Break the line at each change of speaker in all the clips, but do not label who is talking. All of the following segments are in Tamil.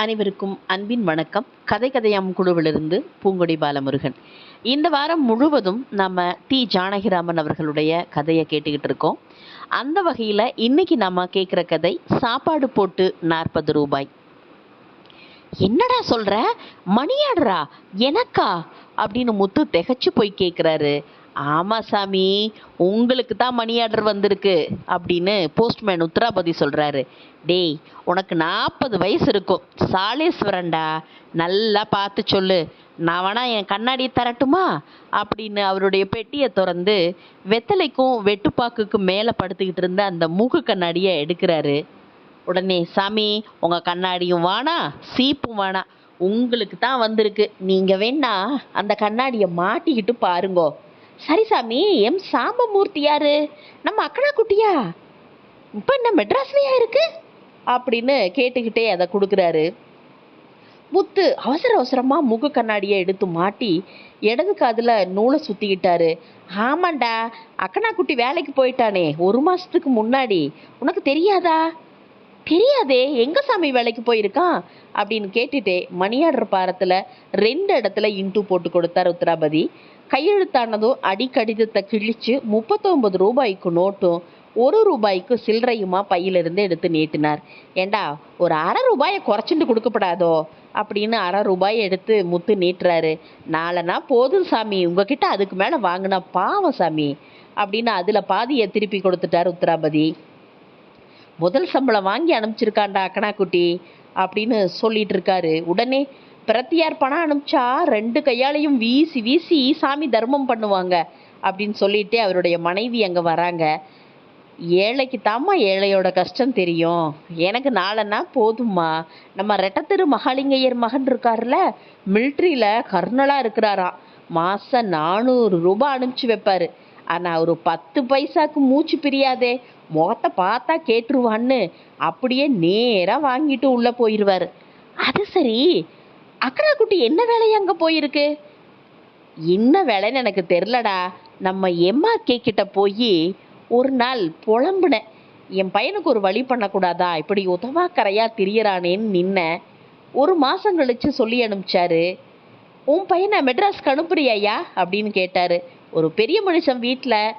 அனைவருக்கும் அன்பின் வணக்கம். கதை கதையாம் குழுவிலிருந்து பூங்கொடி பாலமுருகன். இந்த வாரம் முழுவதும் நம்ம டி. ஜானகிராமன் அவர்களுடைய கதையை கேட்டுக்கிட்டு இருக்கோம். அந்த வகையில் இன்னைக்கு நம்ம கேட்குற கதை சாப்பாடு போட்டு நாற்பது ரூபாய். என்னடா சொல்ற? மணியாடுறா? எனக்கா? அப்படின்னு முத்து திகச்சு போய் கேட்குறாரு ஆமாம் சாமி உங்களுக்கு தான் மணி ஆர்டர் வந்திருக்கு அப்படின்னு போஸ்ட்மேன் உத்தராபதி சொல்கிறாரு டேய் உனக்கு நாற்பது வயசு இருக்கும். சாலேஸ்வரன்டா நல்லா பார்த்து சொல்லு. நான் வேணா என் கண்ணாடியை தரட்டுமா? அப்படின்னு அவருடைய பெட்டியை திறந்து வெத்தலைக்கும் வெட்டுப்பாக்குக்கும் மேலே படுத்துக்கிட்டு இருந்த அந்த மூக்கு கண்ணாடியை எடுக்கிறாரு. உடனே சாமி உங்கள் கண்ணாடியும் வானா சீப்பும் வானா உங்களுக்கு தான் வந்திருக்கு. நீங்கள் வேணா அந்த கண்ணாடியை மாட்டிக்கிட்டு பாருங்கோ. சரி சாமி எம் சாம்பமூர்த்தி யாரு? நம்ம அக்கனா குட்டியா? இப்போ என்ன மெட்ராஸ்லையா இருக்கு? அப்படின்னு கேட்டுக்கிட்டே அதை கொடுக்குறாரு. முத்து அவசர அவசரமாக முக கண்ணாடியை எடுத்து மாட்டி இடது காதில் நூலை சுற்றிக்கிட்டாரு ஆமாண்டா அக்கனா குட்டி வேலைக்கு போயிட்டானே. ஒரு மாதத்துக்கு முன்னாடி. உனக்கு தெரியாதா? தெரியாதே எங்க சாமி வேலைக்கு போயிருக்கான்? அப்படின்னு கேட்டுட்டே மணியாடுற பாரத்துல ரெண்டு இடத்துல இன்ட்டு போட்டு கொடுத்தார் உத்தராபதி. கையெழுத்தானதும் அடிக்கடிதத்தை கிழிச்சு முப்பத்தொன்பது ரூபாய்க்கு நோட்டும் ஒரு ரூபாய்க்கு சில்லறையுமா பையிலிருந்து எடுத்து நீட்டினார். ஏண்டா ஒரு அரை ரூபாயை குறைச்சிட்டு கொடுக்கப்படாதோ? அப்படின்னு அரை ரூபாயை எடுத்து முத்து நீட்டுறாரு. நாலனா போதும் சாமி உங்ககிட்ட அதுக்கு மேலே வாங்கினா பாவம் சாமி அப்படின்னு அதில் பாதியை திருப்பி கொடுத்துட்டார் உத்தராபதி. முதல் சம்பளம் வாங்கி அனுப்பிச்சிருக்காண்டா அக்கனா அப்படின்னு சொல்லிட்டு இருக்காரு. உடனே பிரத்தியார் பணம் அனுப்பிச்சா ரெண்டு கையாலையும் வீசி வீசி சாமி தர்மம் பண்ணுவாங்க அப்படின்னு சொல்லிட்டு அவருடைய மனைவி அங்கே வராங்க. ஏழைக்கு தாம்மா ஏழையோட கஷ்டம் தெரியும். எனக்கு நாளன்னா போதும்மா. நம்ம ரெட்டத்திரு மகாலிங்கையர் மகன் இருக்கார்ல மில்ட்ரியில் கர்னலாக இருக்கிறாராம். மாதம் நானூறு ரூபாய் அனுப்பிச்சு வைப்பார். ஆனால் அவர் பத்து பைசாக்கு மூச்சு பிரியாதே. முகத்தை பார்த்தா கேட்டுருவான்னு அப்படியே நேராக வாங்கிட்டு உள்ளே போயிடுவார் அது சரி அக்கரா குட்டி என்ன வேலை அங்கே போயிருக்கு? என்ன வேலைன்னு எனக்கு தெரிலடா நம்ம எம்ஆர்கே கிட்ட போய் ஒரு நாள் புலம்புனேன். என் பையனுக்கு ஒரு வழி பண்ணக்கூடாதா? இப்படி உதவாக்கரையா திரியறானேன்னு நின்னேன். ஒரு மாதம் கழிச்சு சொல்லி அனுப்பிச்சாரு. உன் பையனை மெட்ராஸ்க்கு அனுப்புறியாயா அப்படின்னு கேட்டாரு. ஒரு பெரிய மனுஷன் வீட்டில்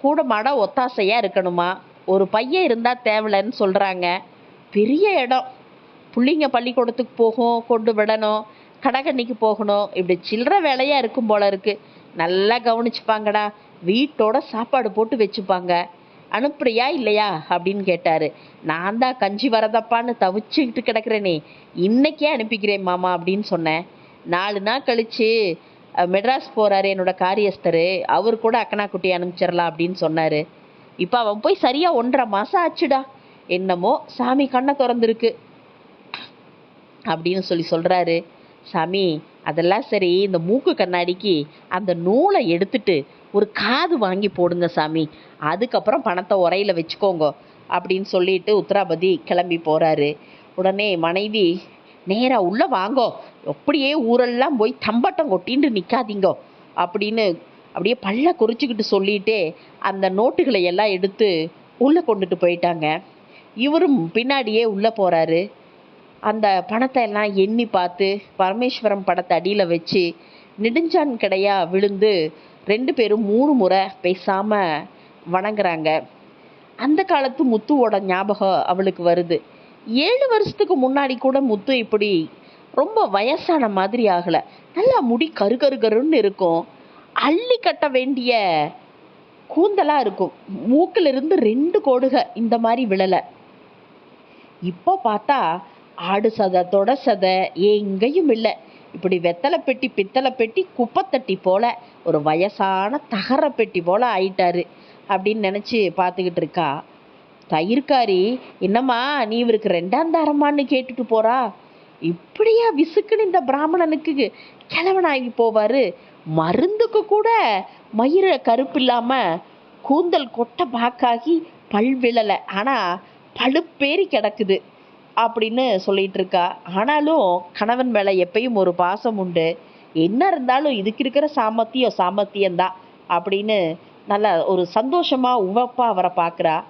கூட மாட ஒத்தாசையாக இருக்கணுமா? ஒரு பையன் இருந்தால் தேவலைன்னு சொல்கிறாங்க பெரிய இடம். பிள்ளைங்க பள்ளிக்கூடத்துக்கு போகும் கொண்டு விடணும் கடகண்ணிக்கு போகணும். இப்படி சில்லற வேலையாக இருக்கும் போல இருக்கு. நல்லா கவனிச்சுப்பாங்கடா. வீட்டோட சாப்பாடு போட்டு வச்சுப்பாங்க. அனுப்புறியா இல்லையா? அப்படின்னு கேட்டாரு. நான் தான் கஞ்சி வரதப்பான்னு தவிச்சுக்கிட்டு கிடக்குறேனே. இன்னைக்கே அனுப்பிக்கிறேன் மாமா அப்படின்னு சொன்னேன். நாலு நாள் கழிச்சு மெட்ராஸ் போறாரு என்னோட காரியஸ்தரு. அவர் கூட அக்கனா குட்டி அனுப்பிச்சிடலாம் அப்படின்னு சொன்னாரு. இப்போ அவன் போய் சரியா ஒன்றரை மாசம் ஆச்சுடா. என்னமோ சாமி கண்ணை திறந்துருக்கு. அப்படின்னு சொல்லி சொல்கிறாரு சாமி அதெல்லாம் சரி இந்த மூக்கு கண்ணாடிக்கு அந்த நூலை எடுத்துட்டு ஒரு காது வாங்கி போடுங்க சாமி. அதுக்கப்புறம் பணத்தை உரையில் வச்சுக்கோங்க அப்படின்னு சொல்லிட்டு உத்தராபதி கிளம்பி போகிறாரு உடனே மனைவி நேராக உள்ளே வாங்கோ. அப்படியே ஊரெல்லாம் போய் தம்பட்டம் கொட்டின்னு நிற்காதீங்கோ அப்படின்னு அப்படியே பல்ல குறிச்சிக்கிட்டு சொல்லிட்டே அந்த நோட்டுகளை எல்லாம் எடுத்து உள்ளே கொண்டுட்டு போயிட்டாங்க. இவரும் பின்னாடியே உள்ளே போகிறாரு அந்த பணத்தை எல்லாம் எண்ணி பார்த்து பரமேஸ்வரம் படத்தை அடியில் வச்சு நெடுஞ்சான் கடையாக விழுந்து ரெண்டு பேரும் மூணு முறை பேசாமல் வணங்குறாங்க. அந்த காலத்து முத்துவோட ஞாபகம் அவளுக்கு வருது. ஏழு வருஷத்துக்கு முன்னாடி கூட முத்து இப்படி ரொம்ப வயசான மாதிரி ஆகலை. நல்லா முடி கரு கரு கருன்னு இருக்கும். அள்ளி கட்ட வேண்டிய கூந்தலாக இருக்கும். மூக்கிலிருந்து ரெண்டு கோடுக இந்த மாதிரி விழலை. இப்போ பார்த்தா ஆடு சதை தொட சதை எங்கேயும் இல்லை. இப்படி வெத்தலை பெட்டி பித்தளை பெட்டி குப்பைத்தட்டி போல ஒரு வயசான தகர பெட்டி போல ஆயிட்டாரு. அப்படின்னு நினச்சி பார்த்துக்கிட்டு இருக்கா. தயிர்காரி என்னம்மா நீ இவருக்கு ரெண்டாம் தாரமான்னு கேட்டுட்டு போறா? இப்படியா விசுக்குன்னு இந்த பிராமணனுக்கு கிழவனாகி போவாரு? மருந்துக்கு கூட மயிர கருப்பு இல்லாம கூந்தல் கொட்டை பாக்காகி பல் விழலை. ஆனா பழுப்பேறி கிடக்குது. அப்படின்னு சொல்லிட்டு இருக்கா ஆனாலும் கணவன் மேல எப்பயும் ஒரு பாசம் உண்டு. என்ன இருந்தாலும் இதுக்கு இருக்கிற சாமர்த்தியம் சாமர்த்தியம்தான் அப்படின்னு நல்ல ஒரு சந்தோஷமா உவப்பா அவரை பார்க்குறா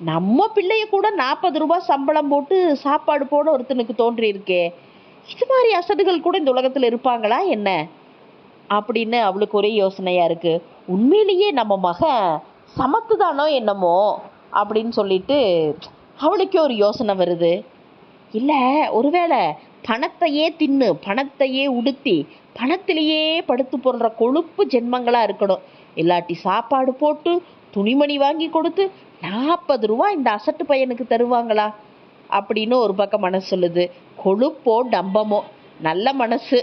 நம்ம பிள்ளைய கூட நாற்பது ரூபாய் சம்பளம் போட்டு சாப்பாடு போட ஒருத்தனுக்கு தோன்றியிருக்கே. இது மாதிரி அசடுகள் கூட இந்த உலகத்துல இருப்பாங்களா என்ன? அப்படின்னு அவளுக்கு ஒரே யோசனையா இருக்கு. உண்மையிலேயே நம்ம மகன் சமத்துதானோ என்னமோ அப்படின்னு சொல்லிட்டு அவளுக்கே ஒரு யோசனை வருது. இல்லை ஒருவேளை பணத்தையே தின்னு பணத்தையே உடுத்தி பணத்திலேயே படுத்து போடுற கொழுப்பு ஜென்மங்களா இருக்கணும். இல்லாட்டி சாப்பாடு போட்டு துணிமணி வாங்கி கொடுத்து நாற்பது ரூபா இந்த அசட்டு பையனுக்கு தருவாங்களா? அப்படின்னு ஒரு பக்கம் மனசு சொல்லுது. கொழுப்போ டம்பமோ? நல்ல மனசு.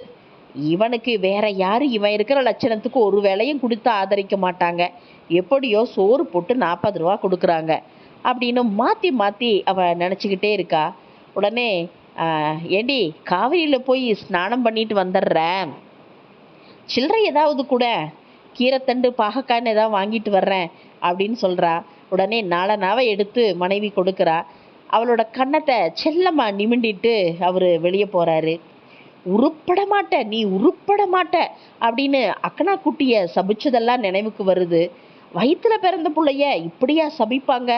இவனுக்கு வேற யாரு? இவன் இருக்கிற லட்சணத்துக்கு ஒரு வேலையும் கொடுத்து ஆதரிக்க மாட்டாங்க. எப்படியோ சோறு போட்டு நாற்பது ரூபா கொடுக்குறாங்க. அப்படின்னு மாற்றி மாற்றி அவ நினச்சிக்கிட்டே இருக்கா. உடனே ஆஹ், ஏண்டி காவிரியில் போய் ஸ்நானம் பண்ணிட்டு வந்துடுறேன் சில்லறை ஏதாவது கூட கீரைத்தண்டு பாகக்கான்னு ஏதாவது வாங்கிட்டு வர்றேன் அப்படின்னு சொல்கிறா உடனே நாளனாவை எடுத்து மனைவி கொடுக்குறா. அவளோட கன்னத்தை செல்லமாக நிமிண்டிட்டு அவர் வெளியே போகிறாரு உருப்பட மாட்ட நீ உருப்பட மாட்ட அப்படின்னு அக்கனா குட்டிய சபிச்சதெல்லாம் நினைவுக்கு வருது. வயிற்றில் பிறந்த பிள்ளைய இப்படியா சபிப்பாங்க?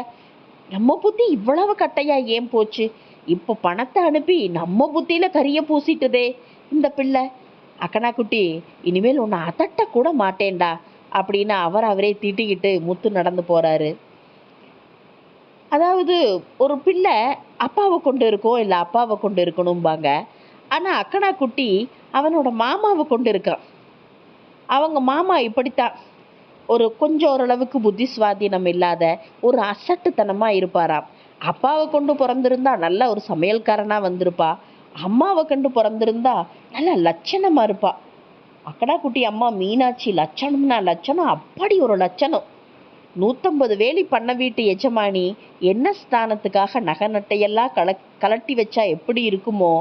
நம்ம புத்தி இவ்வளவு கட்டையா ஏன் போச்சு? இப்போ பணத்தை அனுப்பி நம்ம புத்தியில கறியை பூசிட்டுதே இந்த பிள்ளை. அக்கனா குட்டி இனிமேல் உன்னை அதட்ட கூட மாட்டேன்டா அப்படின்னு அவர் அவரே திட்டிக்கிட்டு முத்து நடந்து போறாரு. அதாவது ஒரு பிள்ளை அப்பாவை கொண்டு இருக்கோம் இல்லை அப்பாவை கொண்டு இருக்கணும்பாங்க. ஆனால் அக்கனா குட்டி அவனோட மாமாவை கொண்டு இருக்கான் அவங்க மாமா இப்படித்தான். ஒரு கொஞ்சம் ஓரளவுக்கு புத்தி சுவாதீனம் இல்லாத ஒரு அசட்டுத்தனமாக இருப்பாராம். அப்பாவை கொண்டு பிறந்திருந்தா நல்ல ஒரு சமையல்காரனா வந்திருப்பா. அம்மாவை கண்டு பிறந்திருந்தா நல்ல லட்சணமா இருப்பா. அக்கடா குட்டி அம்மா மீனாட்சி லட்சணம்னா லட்சணம் அப்படி ஒரு லட்சணம். நூத்தம்பது வேலி பண்ண வீட்டு எஜமானி என்ன ஸ்தானத்துக்காக நகை நட்டையெல்லாம் கல கலட்டி வச்சா எப்படி இருக்குமோ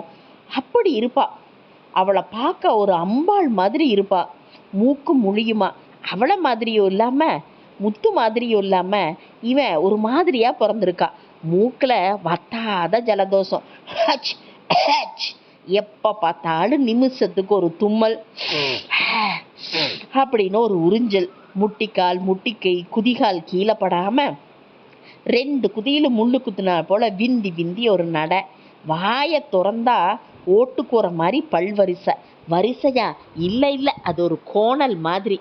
அப்படி இருப்பா. அவளை பார்க்க ஒரு அம்பாள் மாதிரி இருப்பா. மூக்கு முழியுமா? அவளை மாதிரியும் இல்லாம முத்து மாதிரியும் இல்லாம இவன் ஒரு மாதிரியா பிறந்திருக்கா. மூக்கில் வத்தாத ஜலதோஷம். ஹச், ஹச். எப்போ பார்த்தாலும் நிமிஷத்துக்கு ஒரு தும்மல். அப்படின்னு ஒரு உறிஞ்சல். முட்டிக்கால் முட்டிக்கை குதிகால் கீழே ரெண்டு குதியில முள்ளு குத்துனா போல விந்தி விந்தி ஒரு நடை. வாயை திறந்தா ஓட்டுக்கூற மாதிரி பல் வரிசை வரிசையா? இல்லை இல்லை. அது ஒரு கோணல் மாதிரி.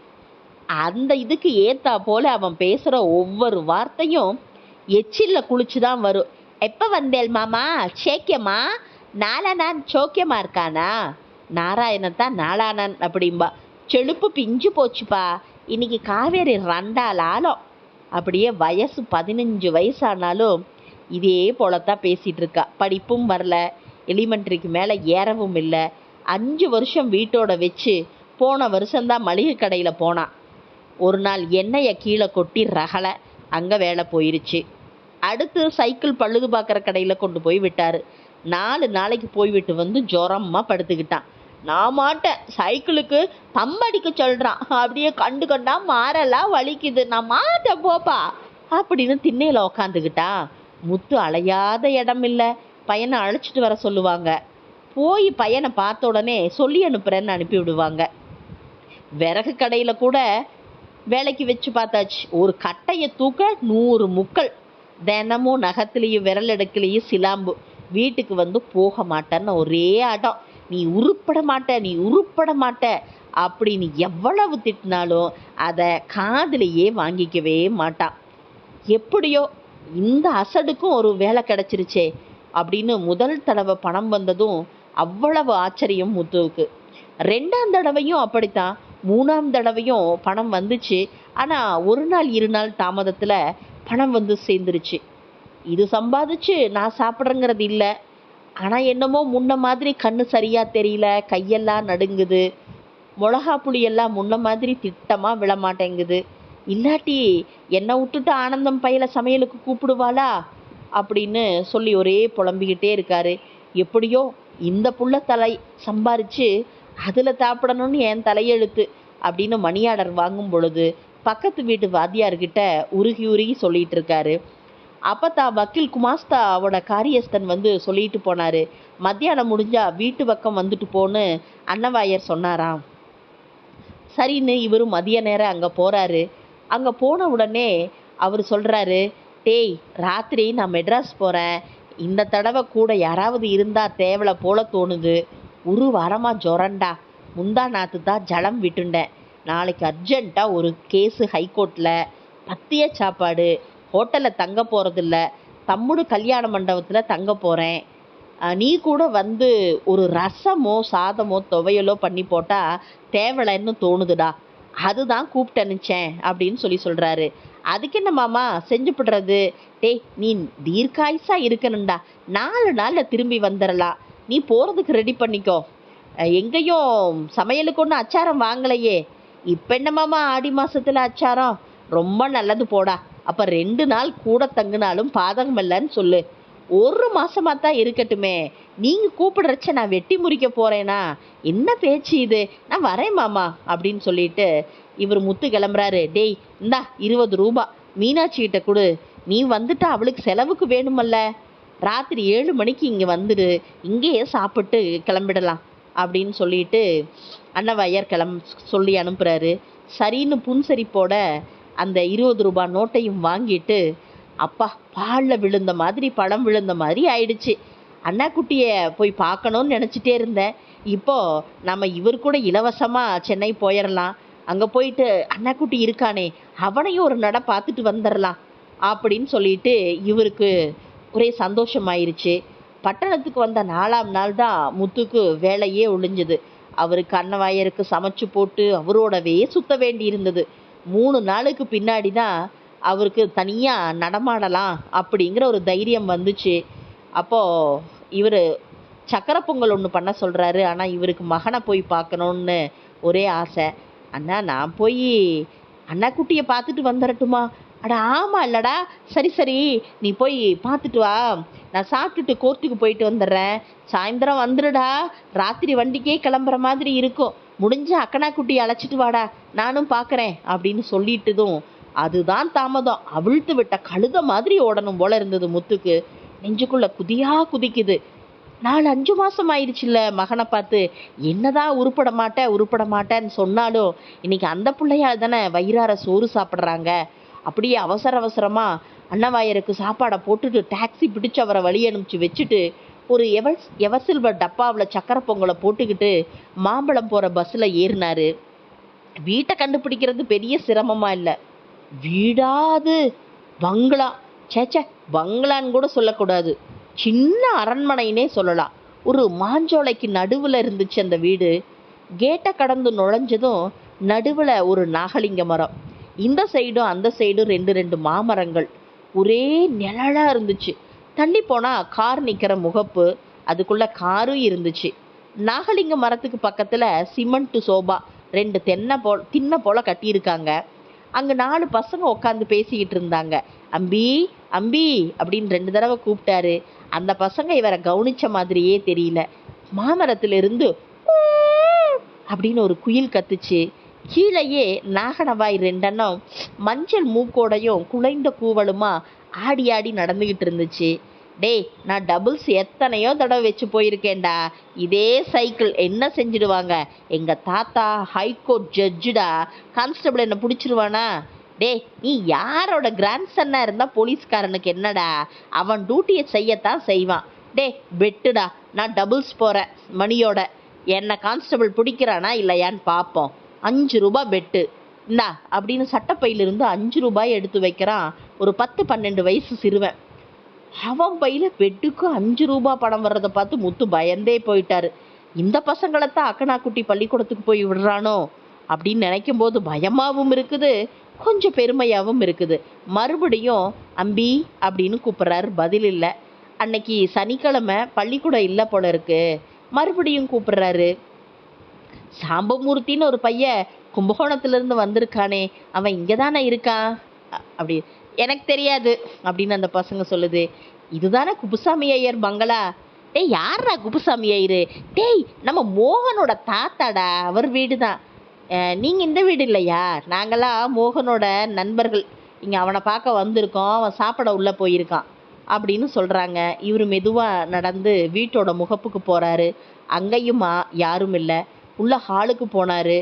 அந்த இதுக்கு ஏத்தா போல அவன் பேசுற ஒவ்வொரு வார்த்தையும் எச்சில்ல குளிச்சுதான் வரும். எப்ப வந்தேல் மாமா? சேக்கியமா நாலானான் சோக்கியமா இருக்கானா? நாராயணத்தான் நாளானான் அப்படிம்பா. செழுப்பு பிஞ்சு போச்சுப்பா. இன்னைக்கு காவேரி ரெண்டாள் ஆலம் அப்படியே வயசு பதினஞ்சு வயசானாலும் இதே போலத்தான் பேசிகிட்டு இருக்கா படிப்பும் வரல. எலிமெண்ட்ரிக்கு மேலே ஏறவும் இல்லை. அஞ்சு வருஷம் வீட்டோட வச்சு போன வருஷம்தான் மளிகை கடையில் போனான். ஒரு நாள் எண்ணெயை கீழே கொட்டி ரகலை. அங்கே வேலை போயிருச்சு. அடுத்து சைக்கிள் பழுது பார்க்குற கடையில் கொண்டு போய் விட்டார். நாலு நாளைக்கு போய் விட்டு வந்து ஜுரமாக படுத்துக்கிட்டான். நான் மாட்டேன். சைக்கிளுக்கு தம்படிக்க சொல்கிறான் அப்படியே கண்டு கண்டா மாறலாம் வலிக்குது. நான் மாட்டேன் போப்பா. அப்படின்னு திண்ணையில் உக்காந்துக்கிட்டான் முத்து அலையாத இடம் இல்லை. பையனை அழைச்சிட்டு வர சொல்லுவாங்க. போய் பையனை பார்த்த உடனே சொல்லி அனுப்புறேன்னு அனுப்பி விடுவாங்க விறகு கடையில் கூட வேலைக்கு வச்சு பார்த்தாச்சு. ஒரு கட்டையை தூக்க நூறு முக்கள். தினமும் நகத்துலேயும் விரல் எடுக்கலையும் சிலாம்பு. வீட்டுக்கு வந்து போக மாட்டேன்னு ஒரே ஆட்டம் நீ உருப்பட மாட்ட நீ உருப்பட மாட்ட அப்படின்னு எவ்வளவு திட்டினாலும் அதை காதிலேயே வாங்கிக்கவே மாட்டான். எப்படியோ இந்த அசடுக்கும் ஒரு வேலை கிடச்சிருச்சே அப்படின்னு முதல் தடவை பணம் வந்ததும் அவ்வளவு ஆச்சரியம் முத்துவுக்கு. ரெண்டாம் தடவையும் அப்படித்தான். மூணாம் தடவையும் பணம் வந்துச்சு. ஆனால் ஒரு நாள் இரு நாள் தாமதத்தில் பணம் வந்து சேர்ந்துருச்சு. இது சம்பாதிச்சு நான் சாப்பிட்றேங்கிறது இல்லை. ஆனால் என்னமோ முன்ன மாதிரி கண்ணு சரியாக தெரியல கையெல்லாம் நடுங்குது. மிளகா புளியெல்லாம் முன்ன மாதிரி திட்டமாக விழமாட்டேங்குது. இல்லாட்டி என்னை விட்டுட்டு ஆனந்தம் பையில சமையலுக்கு கூப்பிடுவாளா? அப்படின்னு சொல்லி ஒரே புலம்பிக்கிட்டே இருக்காரு. எப்படியோ இந்த புள்ள தலை சம்பாரிச்சு அதில் சாப்பிடணும்னு என் தலையெழுத்து அப்படின்னு மணி ஆர்டர் வாங்கும் பொழுது பக்கத்து வீட்டு வாத்தியார்கிட்ட உருகி உருகி சொல்லிட்டு இருக்காரு. அப்போ தான் வக்கீல் குமாஸ்தா அவட காரியஸ்தன் வந்து சொல்லிட்டு போனாரு. மத்தியானம் முடிஞ்சா வீட்டு பக்கம் வந்துட்டு போன்னு அன்னவாயர் சொன்னாராம். சரின்னு இவரும் மதிய நேரம் அங்கே போகிறாரு அங்கே போன உடனே அவர் சொல்கிறாரு டேய் ராத்திரி நான் மெட்ராஸ் போகிறேன் இந்த தடவை கூட யாராவது இருந்தால் தேவலை போல தோணுது. ஒரு வாரமாக ஜொரண்டா. முந்தா நாத்து தான் ஜலம் விட்டுண்டேன். நாளைக்கு அர்ஜெண்ட்டாக ஒரு கேஸு ஹைகோர்ட்டில் பத்திய சாப்பாடு. ஹோட்டலில் தங்க போகிறதில்ல தம்முடு கல்யாண மண்டபத்தில் தங்க போகிறேன் நீ கூட வந்து ஒரு ரசமோ சாதமோ துவையலோ பண்ணி போட்டால் தேவலைன்னு தோணுதுடா. அதுதான் கூப்பிட்டு அப்படின்னு சொல்லி சொல்கிறாரு அதுக்கு என்ன மாமா செஞ்சு விடுறது டேய் நீ தீர்க்காயுசா இருக்கணும்டா. நாலு நாளில் திரும்பி வந்துடலாம் நீ போகிறதுக்கு ரெடி பண்ணிக்கோ. எங்கேயும் சமையலுக்கு ஒன்றும் அச்சாரம் வாங்கலையே. இப்போ என்ன மாமா ஆடி மாதத்தில் அச்சாரம்? ரொம்ப நல்லது போடா. அப்போ ரெண்டு நாள் கூட தங்குனாலும் பாதகம் இல்லைன்னு சொல்லு. ஒரு மாசமாக தான் இருக்கட்டுமே. நீங்கள் கூப்பிடுறச்ச நான் வெட்டி முறிக்க போகிறேனா என்ன பேச்சு இது? நான் வரேன் மாமா அப்படின்னு சொல்லிட்டு இவர் முத்து கிளம்புறாரு. டேய் இந்தா இருபது ரூபா. மீனாட்சி கிட்ட கொடு. நீ வந்துட்டா அவளுக்கு செலவுக்கு வேணுமல்ல. ராத்திரி ஏழு மணிக்கு இங்கே வந்துடு இங்கேயே சாப்பிட்டு கிளம்பிடலாம் அப்படின்னு சொல்லிட்டு அன்னவாயர் கிளம் சொல்லி அனுப்புகிறாரு சரின்னு புன்சரிப்போட அந்த இருபது ரூபா நோட்டையும் வாங்கிட்டு அப்பா பாலில் விழுந்த மாதிரி பழம் விழுந்த மாதிரி ஆயிடுச்சு. அண்ணாக்குட்டியை போய் பார்க்கணும்னு நினச்சிட்டே இருந்தேன். இப்போது நம்ம இவர் கூட இலவசமாக சென்னை போயிடலாம் அங்கே போயிட்டு அண்ணாக்குட்டி இருக்கானே அவனையும் ஒரு நட பார்த்துட்டு வந்துடலாம் அப்படின்னு சொல்லிட்டு இவருக்கு ஒரே சந்தோஷமாயிருச்சு. பட்டணத்துக்கு வந்த நாலாம் நாள் தான் முத்துக்கு வேலையே ஒழிஞ்சது அவருக்கு அன்னவாயருக்கு சமைச்சு போட்டு அவரோடவே சுத்த வேண்டி இருந்தது மூணு நாளுக்கு பின்னாடி தான் அவருக்கு தனியாக நடமாடலாம் அப்படிங்கிற ஒரு தைரியம் வந்துச்சு. அப்போது இவர் சக்கரை பொங்கல் ஒன்று பண்ண சொல்கிறாரு ஆனால் இவருக்கு மகனை போய் பார்க்கணுன்னு ஒரே ஆசை. அண்ணா நான் போய் அண்ணா குட்டியை பார்த்துட்டு வந்துடட்டுமா அட ஆமாம் இல்லடா. சரி சரி. நீ போய் பார்த்துட்டு வா. நான் சாப்பிட்டுட்டு கோர்ட்டுக்கு போயிட்டு வந்துடுறேன். சாயந்தரம் வந்துடுடா ராத்திரி வண்டிக்கே கிளம்புற மாதிரி இருக்கும். முடிஞ்ச அக்கனா குட்டி அழைச்சிட்டு வாடா. நானும் பார்க்குறேன் அப்படின்னு சொல்லிட்டதும் அதுதான் தாமதம். அவிழ்த்து விட்ட கழுத மாதிரி ஓடணும் போல இருந்தது முத்துக்கு. நெஞ்சுக்குள்ள குதியா குதிக்குது. நாலு அஞ்சு மாசம் ஆயிடுச்சுல்ல மகனை பார்த்து. என்னதான் உருப்பட மாட்டேன் உருப்பட மாட்டேன்னு சொன்னாலும் இன்னைக்கு அந்த பிள்ளையால் தானே வயிறார சோறு சாப்பிட்றாங்க. அப்படியே அவசர அவசரமாக அன்னவாயருக்கு சாப்பாடை போட்டுட்டு டாக்ஸி பிடிச்சு அவரை வழி அனுப்பிச்சு வச்சுட்டு ஒரு எவர் எவசில்வர் டப்பாவில் சக்கரை பொங்கலை போட்டுக்கிட்டு மாம்பழம் போகிற பஸ்ஸில் ஏறினாரு. வீட்டை கண்டுபிடிக்கிறது பெரிய சிரமமாக இல்லை. வீடாது பங்களா. சேச்சே பங்களான்னு கூட சொல்லக்கூடாது. சின்ன அரண்மனைன்னே சொல்லலாம். ஒரு மாஞ்சோலைக்கு நடுவில் இருந்துச்சு அந்த வீடு. கேட்டை கடந்து நுழைஞ்சதும் நடுவில் ஒரு நாகலிங்க மரம். இந்த சைடும் அந்த சைடும் ரெண்டு ரெண்டு மாமரங்கள். ஒரே நிழலாக இருந்துச்சு. தள்ளி போனால் கார் நிற்கிற முகப்பு அதுக்குள்ளே காரும் இருந்துச்சு. நாகலிங்க மரத்துக்கு பக்கத்தில் சிமெண்ட் சோபா ரெண்டு தென்னை போ தின்ன போல் கட்டியிருக்காங்க. அங்கே நாலு பசங்க உட்காந்து பேசிக்கிட்டு இருந்தாங்க. அம்பி அம்பி அப்படின்னு ரெண்டு தடவை கூப்பிட்டாரு. அந்த பசங்க இவரை கவனிச்ச மாதிரியே தெரியல. மாமரத்திலிருந்து அப்படின்னு ஒரு குயில் கத்துச்சு. கீழேயே நாகனவாய் ரெண்டெண்ணம். மஞ்சள் மூக்கோடையும் குலைந்த கூவலுமா ஆடி ஆடி நடந்துகிட்டு இருந்துச்சு. டேய் நான் டபுள்ஸ் எத்தனையோ தடவை வச்சு போயிருக்கேன்டா. இதே சைக்கிள் என்ன செஞ்சிடுவாங்க? எங்கள் தாத்தா ஹைகோர்ட் ஜட்ஜுடா. கான்ஸ்டபிள் என்ன பிடிச்சிருவானா? டேய் நீ யாரோட கிராண்ட் சன்னாக இருந்தால் போலீஸ்காரனுக்கு என்னடா? அவன் டியூட்டியை செய்யத்தான் செய்வான். டேய் பெட்டுடா நான் டபுள்ஸ் போகிறேன் மணியோட. என்ன கான்ஸ்டபிள் பிடிக்கிறானா இல்லையான்னு பார்ப்போம் அஞ்சு ரூபாய் பெட்டு. இந்தா அப்படின்னு சட்டப்பையிலிருந்து அஞ்சு ரூபாய் எடுத்து வைக்கிறான். ஒரு பத்து பன்னெண்டு வயசு சிறுவன். அவன் பையில பெட்டுக்கு அஞ்சு ரூபாய் பணம் வர்றதை பார்த்து முத்து பயந்தே போயிட்டாரு. இந்த பசங்களைத்தான் அக்கனாக்குட்டி பள்ளிக்கூடத்துக்கு போய் விடுறானோ? அப்படின்னு நினைக்கும் போது பயமாவும் இருக்குது கொஞ்சம் பெருமையாகவும் இருக்குது. மறுபடியும் அம்பி அப்படின்னு கூப்பிட்றாரு. பதில் இல்லை. அன்னைக்கு சனிக்கிழமை பள்ளிக்கூடம் இல்லை போல இருக்கு. மறுபடியும் கூப்பிட்றாரு. சாம்பமூர்த்தின்னு ஒரு பையன் கும்பகோணத்துலேருந்து வந்திருக்கானே அவன் இங்கே தானே இருக்கான் அப்படி எனக்கு தெரியாது அப்படின்னு அந்த பசங்க சொல்லுது. இதுதானே குப்புசாமி ஐயர் பங்களா? டேய் யாரா குப்புசாமி ஐயரு? டேய் நம்ம மோகனோட தாத்தாடா அவர் வீடு தான் நீங்கள் இந்த வீடு இல்லையா நாங்களாம் மோகனோட நண்பர்கள். இங்கே அவனை பார்க்க வந்திருக்கோம் அவன் சாப்பிட உள்ளே போயிருக்கான் அப்படின்னு சொல்கிறாங்க இவர் மெதுவாக நடந்து வீட்டோட முகப்புக்கு போகிறாரு அங்கேயுமா? யாரும் இல்லை. உள்ள ஹாலுக்கு போனார்.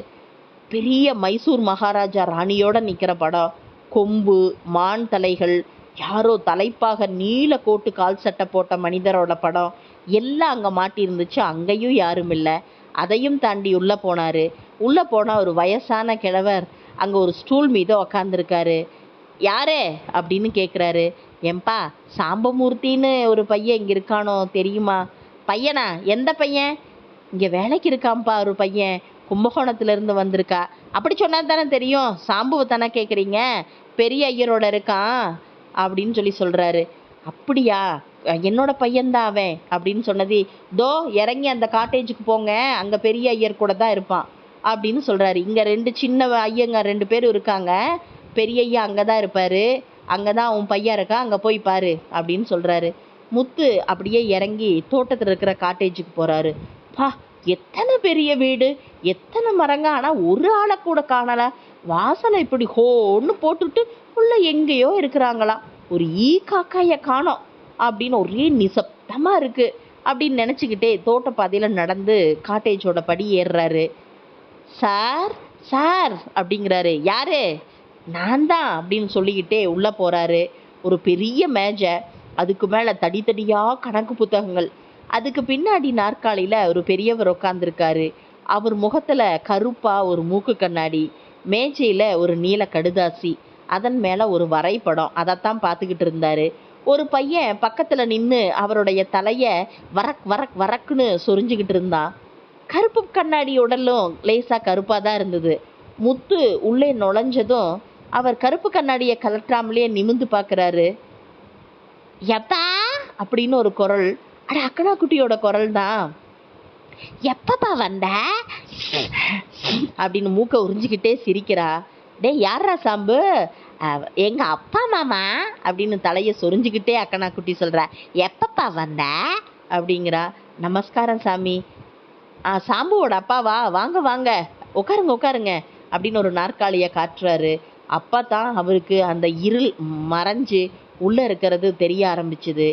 பெரிய மைசூர் மகாராஜா ராணியோட நிற்கிற படம். கொம்பு மான் தலைகள் யாரோ தலைப்பாக நீல கோட்டு கால் சட்டை போட்ட மனிதரோட படம். எல்லாம் அங்கே மாட்டியிருந்துச்சு அங்கேயும் யாரும் இல்லை. அதையும் தாண்டி உள்ளே போனார். உள்ளே போனால் ஒரு வயசான கிழவர் அங்கே ஒரு ஸ்டூல் மீது உக்காந்துருக்காரு. யாரே? அப்படின்னு கேட்குறாரு ஏம்பா சாம்பமூர்த்தின்னு ஒரு பையன் இங்கே இருக்கானோ தெரியுமா? பையனா? எந்த பையன்? இங்கே வேலைக்கு இருக்கான்ப்பா ஒரு பையன். கும்பகோணத்துலேருந்து வந்திருக்கா. அப்படி சொன்னால் தானே தெரியும். சாம்புவை தானே கேட்குறீங்க பெரிய ஐயரோட இருக்கான் அப்படின்னு சொல்லி சொல்கிறாரு அப்படியா? என்னோட பையன்தான் அவன் அப்படின்னு சொன்னது. தோ இறங்கி அந்த காட்டேஜுக்கு போங்க. அங்கே பெரிய ஐயர் கூட தான் இருப்பான் அப்படின்னு சொல்கிறாரு இங்கே ரெண்டு சின்ன ஐயங்க ரெண்டு பேரும் இருக்காங்க. பெரிய ஐயா அங்கே தான் இருப்பார். அங்கே தான் உன் பையன் இருக்கா? அங்கே போய் பாரு அப்படின்னு சொல்கிறாரு முத்து அப்படியே இறங்கி தோட்டத்தில் இருக்கிற காட்டேஜுக்கு போகிறாரு அப்பா எத்தனை பெரிய வீடு எத்தனை மரங்க ஆனால் ஒரு ஆளை கூட காணல. வாசலை இப்படி ஹோன்னு போட்டுட்டு உள்ள எங்கேயோ இருக்கிறாங்களாம் ஒரு ஈ காக்காய காணோம் அப்படின்னு ஒரே நிசப்தமா இருக்கு. அப்படின்னு நினச்சிக்கிட்டே தோட்டப்பாதையில் நடந்து காட்டேஜோட படி ஏறுறாரு. சார் சார் அப்படிங்கிறாரு. யாரு? நான் தான் அப்படின்னு சொல்லிக்கிட்டே உள்ளே போறாரு. ஒரு பெரிய மேஜை அதுக்கு மேலே தடி தடியா கணக்கு புத்தகங்கள். அதுக்கு பின்னாடி நாற்காலியில் ஒரு பெரியவர் உட்காந்துருக்காரு அவர் முகத்தில் கருப்பாக ஒரு மூக்கு கண்ணாடி மேஜையில் ஒரு நீல கடுதாசி அதன் மேலே ஒரு வரைபடம். அதைத்தான் பார்த்துக்கிட்டு இருந்தார். ஒரு பையன் பக்கத்தில் நின்று அவருடைய தலையை வரக் வரக் வரக்குன்னு சொரிஞ்சுக்கிட்டு இருந்தான். கருப்பு கண்ணாடி உடலும் லேசாக கருப்பாக தான் இருந்தது. முத்து உள்ளே நுழைஞ்சதும் அவர் கருப்பு கண்ணாடியை கலட்டாமலேயே நிமிந்து பார்க்குறாரு எப்பா அப்படின்னு ஒரு குரல் அட அக்கனா குட்டியோட குரல் தான் எப்பப்பா வந்த? அப்படின்னு மூக்கை உறிஞ்சிக்கிட்டே சிரிக்கிறா. டே யாரா சாம்பு? எங்கள் எங்க அப்பா மாமா? அப்படின்னு தலையை சொரிஞ்சுக்கிட்டே அக்கனா குட்டி சொல்கிறா எப்பப்பா வந்த? அப்படிங்கிறா. நமஸ்காரம் சாமி. ஆ சாம்புவோட அப்பாவா வாங்க வாங்க. உட்காருங்க உட்காருங்க. அப்படின்னு ஒரு நாற்காலியை காட்டுறாரு. அப்பா தான் அவருக்கு அந்த இருள் மறைஞ்சு உள்ளே இருக்கிறது தெரிய ஆரம்பிச்சுது.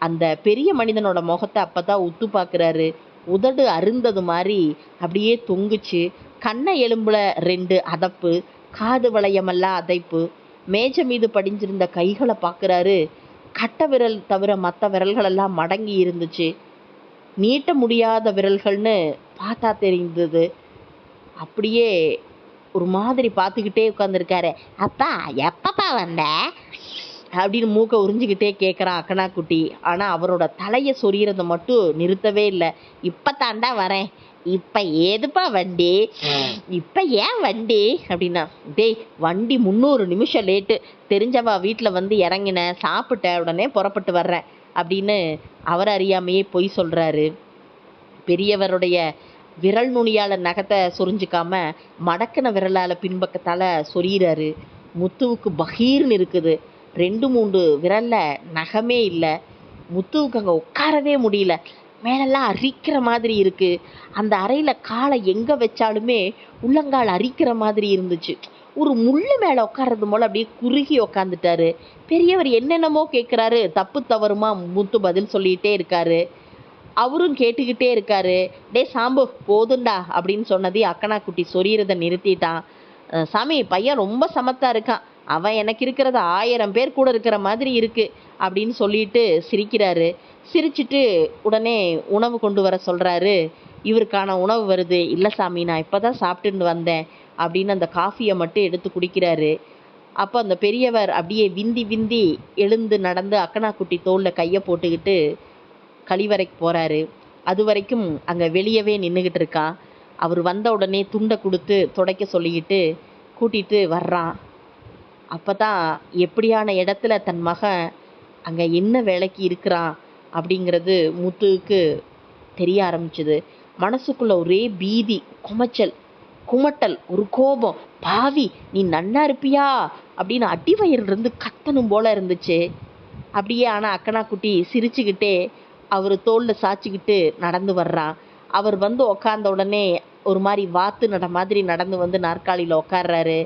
அந்த பெரிய மனிதனோட முகத்தை அப்போ தான் உத்து பார்க்குறாரு. உதடு அருந்தது மாதிரி அப்படியே தொங்குச்சு. கண்ணை எலும்புல ரெண்டு அதப்பு காது வளையமெல்லாம் அதைப்பு. மேஜை மீது படிஞ்சிருந்த கைகளை பார்க்குறாரு. கட்டை விரல் தவிர மற்ற விரல்களெல்லாம் மடங்கி இருந்துச்சு. நீட்ட முடியாத விரல்கள்னு பார்த்தா தெரிந்தது. அப்படியே ஒரு மாதிரி பார்த்துக்கிட்டே உட்காந்துருக்காரு அப்பா எப்பப்பா வந்த? அப்படின்னு மூக்கை உறிஞ்சிக்கிட்டே கேட்குறான் அக்கனாக்குட்டி. ஆனால் அவரோட தலையை சொரியறதை மட்டும் நிறுத்தவே இல்லை. இப்போ தாண்டா வரேன். இப்போ ஏதுப்பா வண்டி? இப்போ ஏன் வண்டி? அப்படின்னா டேய் வண்டி முந்நூறு நிமிஷம் லேட்டு. தெரிஞ்சவா வீட்டில் வந்து இறங்கினேன் சாப்பிட்டேன் உடனே புறப்பட்டு வர்றேன் அப்படின்னு அவர் அறியாமையே பொய் சொல்கிறாரு பெரியவருடைய விரல் நுனியால நகத்தை சொரிஞ்சிக்காம மடக்கின விரலால் பின்பக்கத்தால் சொரியிறாரு. முத்துவுக்கு பகீர்னு இருக்குது. ரெண்டு மூன்று விரலில் நகமே இல்லை. முத்துவுக்கு அங்கே உட்காரவே முடியல. மேலெல்லாம் அரிக்கிற மாதிரி இருக்குது அந்த அறையில் காலை எங்கே வச்சாலுமே உள்ளங்கால் அரிக்கிற மாதிரி இருந்துச்சு. ஒரு முள்ளு மேலே உட்கார்றது போல் அப்படியே குறுகி உக்காந்துட்டாரு பெரியவர் என்னென்னமோ கேட்குறாரு தப்பு தவறுமா முத்து பதில் சொல்லிகிட்டே இருக்காரு. அவரும் கேட்டுக்கிட்டே இருக்காரு. டே சாம்பு போதுண்டா அப்படின்னு சொன்னதே அக்கனா குட்டி சொரியறத நிறுத்திட்டான். சாமி பையன் ரொம்ப சமத்தாக இருக்கான். அவன் எனக்கு இருக்கிறது ஆயிரம் பேர் கூட இருக்கிற மாதிரி இருக்கு அப்படின்னு சொல்லிட்டு சிரிக்கிறாரு. சிரிச்சிட்டு உடனே உணவு கொண்டு வர சொல்கிறாரு இவருக்கான உணவு வருது. இல்லை சாமி நான் இப்பதான் சாப்பிட்டுன்னு வந்தேன். அப்படின்னு அந்த காஃபியை மட்டும் எடுத்து குடிக்கிறாரு. அப்போ அந்த பெரியவர் அப்படியே விந்தி விந்தி எழுந்து நடந்து அக்கனா குட்டி தோளில் கையை போட்டுக்கிட்டு கழிவறைக்கு போகிறாரு அது வரைக்கும் அங்கே வெளியவே நின்றுக்கிட்டு இருக்கான் அவர் வந்த உடனே துண்டை கொடுத்து துடைக்க சொல்லிக்கிட்டு கூட்டிகிட்டு வர்றான். அப்போ தான் எப்படியான இடத்துல தன் மகன் அங்கே என்ன வேலைக்கு இருக்கிறான் அப்படிங்கிறது முத்துவுக்கு தெரிய ஆரம்பிச்சது. மனசுக்குள்ள ஒரே பீதி குமச்சல் குமட்டல் ஒரு கோபம். பாவி நீ நன்னா இருப்பியா? அப்படின்னு அடிவயிறுல இருந்து கத்தணும் போல இருந்துச்சு. அப்படியே ஆனால் அக்கனா குட்டி சிரிச்சுக்கிட்டே அவர் தோளில் சாய்ச்சிக்கிட்டு நடந்து வர்றான். அவர் வந்து உக்காந்த உடனே ஒரு மாதிரி வாத்து நட மாதிரி நடந்து வந்து நாற்காலியில் உட்கார்றாரு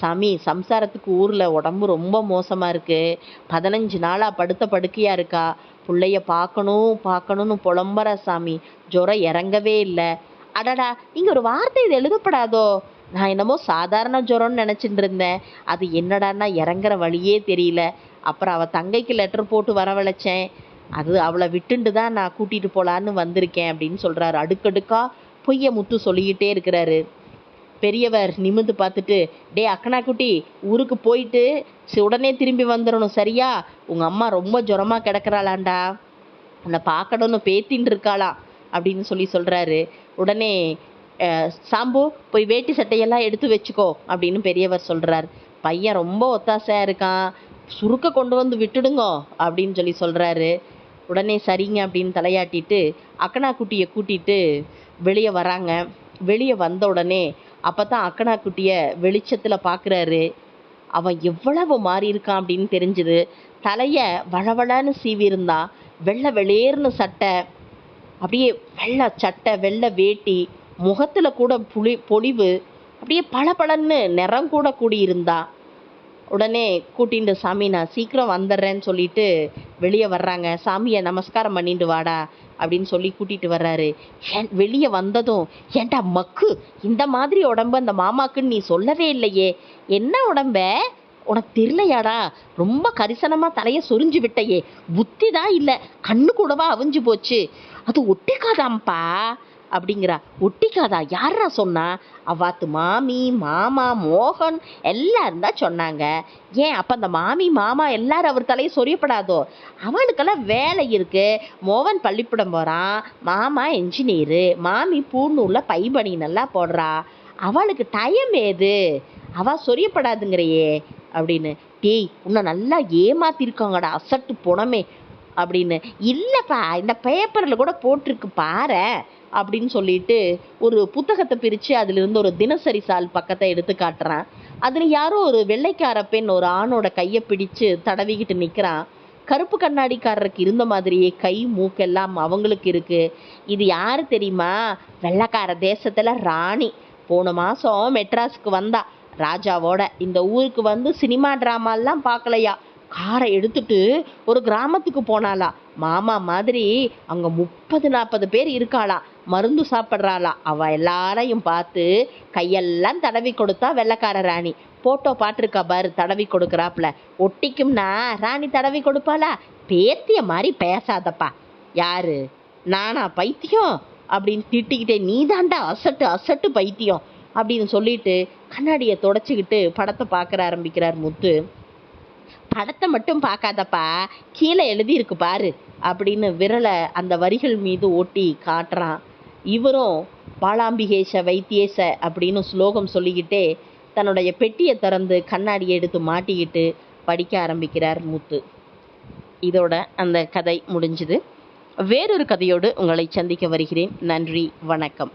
சாமி சம்சாரத்துக்கு ஊரில் உடம்பு ரொம்ப மோசமாக இருக்குது பதினஞ்சு நாளாக படுத்த படுக்கையா இருக்கா? பிள்ளைய பார்க்கணும் பார்க்கணும்னு புலம்புற சாமி. ஜுரம் இறங்கவே இல்லை. அடடா இங்கே ஒரு வார்த்தை இது எழுதப்படாதோ? நான் என்னமோ சாதாரண ஜுரம்னு நினச்சிட்டு இருந்தேன். அது என்னடான்னா இறங்குற வழியே தெரியல. அப்புறம் அவள் தங்கைக்கு லெட்டர் போட்டு வரவழைச்சேன். அது அவளை விட்டுண்டு தான் நான் கூட்டிகிட்டு போகலான்னு வந்திருக்கேன் அப்படின்னு சொல்கிறாரு அடுக்கடுக்கா பொய்ய முத்து சொல்லிக்கிட்டே இருக்கிறாரு. பெரியவர் நிமிந்து பார்த்துட்டு டே அக்கனா குட்டி ஊருக்கு போயிட்டு உடனே திரும்பி வந்துடணும் சரியா? உங்கள் அம்மா ரொம்ப ஜுரமாக கிடக்கிறாளாண்டா. உன்னை பார்க்கணும்னு பேத்தின்னு இருக்காளாம் அப்படின்னு சொல்லி சொல்கிறாரு உடனே சாம்பு போய் வேட்டி சட்டையெல்லாம் எடுத்து வச்சுக்கோ அப்படின்னு பெரியவர் சொல்கிறார் பையன் ரொம்ப ஒத்தாசையாக இருக்கான். சுருக்க கொண்டு வந்து விட்டுடுங்கோ அப்படின்னு சொல்லி சொல்கிறாரு உடனே சரிங்க அப்படின்னு தலையாட்டிட்டு அக்கனா குட்டியை கூட்டிட்டு வெளியே வராங்க. வெளியே வந்த உடனே அப்போ தான் அக்கனா குட்டியை வெளிச்சத்தில் பார்க்குறாரு அவன் எவ்வளவு மாறி இருக்கான் அப்படின்னு தெரிஞ்சுது. தலையை வளவளன்னு சீவி வெள்ளை வெளியேறுன சட்டை அப்படியே வெள்ளை சட்டை வெள்ளை வேட்டி முகத்தில் கூட புளி பொலிவு அப்படியே பளபளன்னு நிறம் கூட கூடியிருந்தா. உடனே கூட்டிண்டு சாமி நான் சீக்கிரம் வந்துடுறேன்னு சொல்லிட்டு வெளியே வர்றாங்க. சாமியை நமஸ்காரம் பண்ணிட்டு வாடா. அப்படின்னு சொல்லி கூட்டிட்டு வர்றாரு. ஏன் வெளியே வந்ததும் ஏண்டா மக்கு? இந்த மாதிரி உடம்பு அந்த மாமாக்குன்னு நீ சொல்லவே இல்லையே. என்ன உடம்ப? உனக்கு தெரியலையாடா. ரொம்ப கரிசனமாக தலையை சொரிஞ்சு விட்டையே. புத்தி தான் இல்லை. கண்ணு கூடவா அவிஞ்சு போச்சு. அது ஒட்டிக்காதாம்ப்பா. அப்படிங்கிறா. ஒட்டிக்காதா? யாரா சொன்னா? அவாத்து மாமி மாமா மோகன் எல்லாரும் தான் சொன்னாங்க. ஏன் அப்போ அந்த மாமி மாமா எல்லாரும் அவர் தலையை சொரியப்படாதோ? அவனுக்கெல்லாம் வேலை இருக்கு. மோகன் பள்ளிக்கூடம் போகிறான் மாமா என்ஜினியரு மாமி பூநூலில் பைபணி நல்லா போடுறா. அவளுக்கு டைம் ஏது? அவ சொரியப்படாதுங்கிறையே அப்படின்னு. டேய் உன்னை நல்லா ஏமாத்திருக்காங்கடா. அசட்டு புணமே அப்படின்னு. இல்லைப்பா இந்த பேப்பரில் கூட போட்டிருக்கு. பாரு அப்படின்னு சொல்லிட்டு ஒரு புத்தகத்தை பிரித்து அதிலிருந்து ஒரு தினசரி சால் பக்கத்தை எடுத்து காட்டுறான். அதில் யாரோ ஒரு வெள்ளைக்கார பெண் ஒரு ஆணோட கையை பிடிச்சு தடவிக்கிட்டு நிற்கிறான் கருப்பு கண்ணாடிக்காரருக்கு இருந்த மாதிரியே கை மூக்கெல்லாம் அவங்களுக்கு இருக்குது இது யார் தெரியுமா? வெள்ளைக்கார தேசத்தில் ராணி. போன மாதம் மெட்ராஸுக்கு வந்தா. ராஜாவோட இந்த ஊருக்கு வந்து சினிமா ட்ராமாலாம் பார்க்கலையா? காரை எடுத்துட்டு ஒரு கிராமத்துக்கு போனாளா? மாமா மாதிரி அங்கே முப்பது நாற்பது பேர் இருக்காளாம். மருந்து சாப்பிட்றாளா. அவ எல்லாரையும் பார்த்து கையெல்லாம் தடவி கொடுத்தா வெள்ளைக்கார ராணி. போட்டோ பாட்டிருக்கா பாரு தடவி கொடுக்குறாப்புல. ஒட்டிக்கும்னா ராணி தடவி கொடுப்பாளா? பேத்திய மாதிரி பேசாதப்பா. யாரு? நானா பைத்தியம்? அப்படின்னு திட்டிக்கிட்டே நீதாண்டா அசட்டு அசட்டு பைத்தியம். அப்படின்னு சொல்லிட்டு கண்ணாடியை தொடச்சிக்கிட்டு படத்தை பார்க்குற ஆரம்பிக்கிறார் முத்து. படத்தை மட்டும் பார்க்காதப்பா கீழே எழுதியிருக்கு பாரு அப்படின்னு விரலை அந்த வரிகள் மீது ஓட்டி காட்டுறான். இவரும் பாலாம்பிகேஷ வைத்தியேச அப்படின்னு ஸ்லோகம் சொல்லிக்கிட்டே தன்னுடைய பெட்டியை திறந்து கண்ணாடியை எடுத்து மாட்டிக்கிட்டு படிக்க ஆரம்பிக்கிறார் மூத்து. இதோட அந்த கதை முடிஞ்சுது. வேறொரு கதையோடு உங்களை சந்திக்க வருகிறேன். நன்றி வணக்கம்.